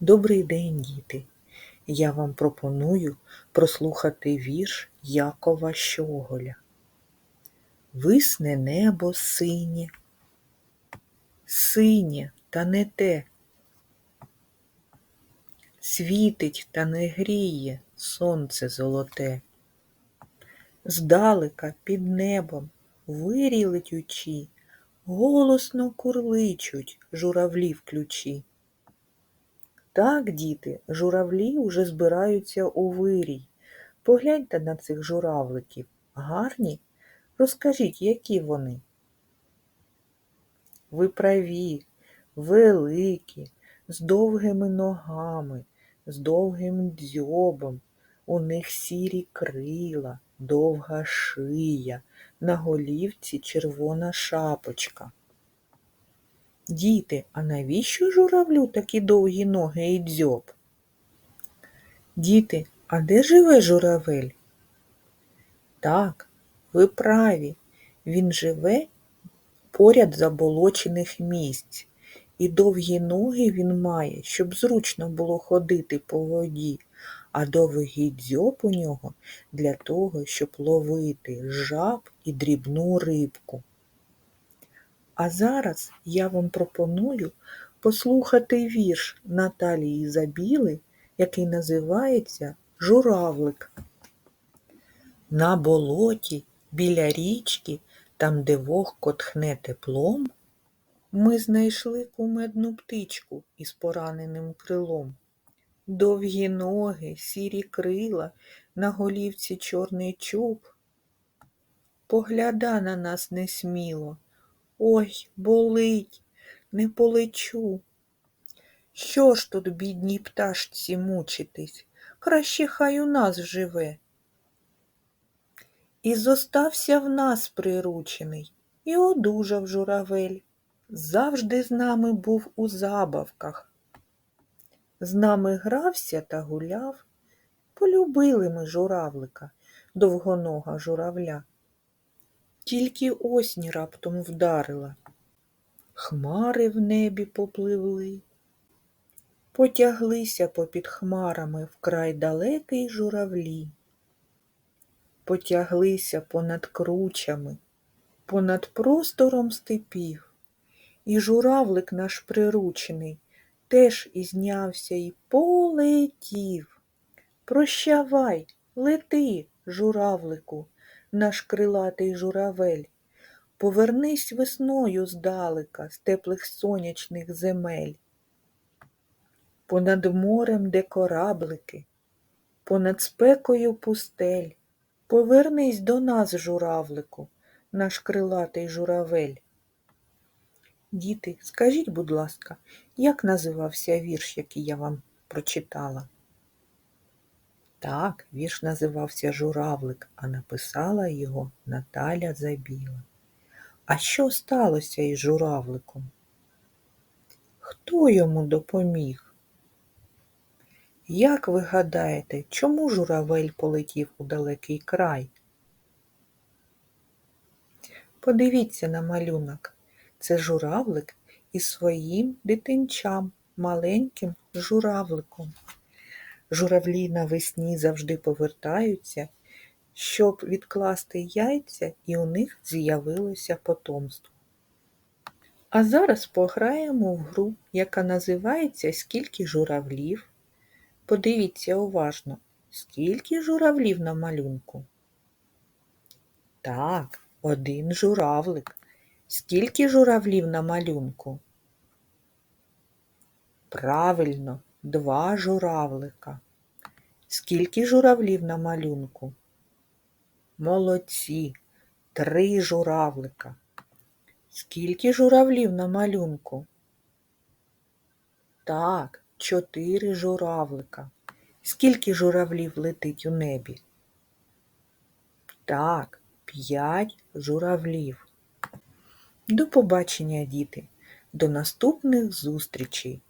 Добрий день, діти! Я вам пропоную прослухати вірш Якова Щоголя. Висне небо синє, синє та не те, світить та не гріє сонце золоте. Здалека під небом вирій летючі, голосно курличуть журавлі в ключі. Так, діти, журавлі уже збираються у вирій. Погляньте на цих журавликів. Гарні? Розкажіть, які вони? Ви праві, великі, з довгими ногами, з довгим дзьобом. У них сірі крила, довга шия, на голівці червона шапочка. Діти, а навіщо журавлю такі довгі ноги і дзьоб? Діти, а де живе журавель? Так, ви праві, він живе поряд заболочених місць, і довгі ноги він має, щоб зручно було ходити по воді, а довгий дзьоб у нього для того, щоб ловити жаб і дрібну рибку. А зараз я вам пропоную послухати вірш Наталії Забіли, який називається Журавлик. На болоті біля річки, там, де вогко тхне теплом, ми знайшли кумедну птичку із пораненим крилом. Довгі ноги, сірі крила, на голівці чорний чуб. Погляда на нас несміло. Ой, болить, не полечу. Що ж тут, бідній пташці, мучитись? Краще хай у нас живе. І зостався в нас приручений, і одужав журавель. Завжди з нами був у забавках. З нами грався та гуляв. Полюбили ми журавлика, довгонога журавля. Тільки осінь раптом вдарила. Хмари в небі попливли, потяглися попід хмарами вкрай далекий журавлі, потяглися понад кручами, понад простором степів, і журавлик наш приручений теж ізнявся і полетів. Прощавай, лети, журавлику наш крилатий журавель. Повернись весною здалека з теплих сонячних земель. Понад морем, де кораблики, понад спекою пустель. Повернись до нас, журавлику, наш крилатий журавель. Діти, скажіть, будь ласка, як називався вірш, який я вам прочитала? Так, вірш називався Журавлик, а написала його Наталя Забіла. А що сталося із журавликом? Хто йому допоміг? Як ви гадаєте, чому журавель полетів у далекий край? Подивіться на малюнок. Це журавлик із своїм дитинчам, маленьким журавликом. Журавлі навесні завжди повертаються, щоб відкласти яйця, і у них з'явилося потомство. А зараз пограємо в гру, яка називається Скільки журавлів. Подивіться уважно, скільки журавлів на малюнку? Так, один журавлик. Скільки журавлів на малюнку? Правильно, два журавлика. Скільки журавлів на малюнку? Молодці, три журавлика. Скільки журавлів на малюнку? Так, чотири журавлика. Скільки журавлів летить у небі? Так, п'ять журавлів. До побачення, діти, до наступних зустрічей!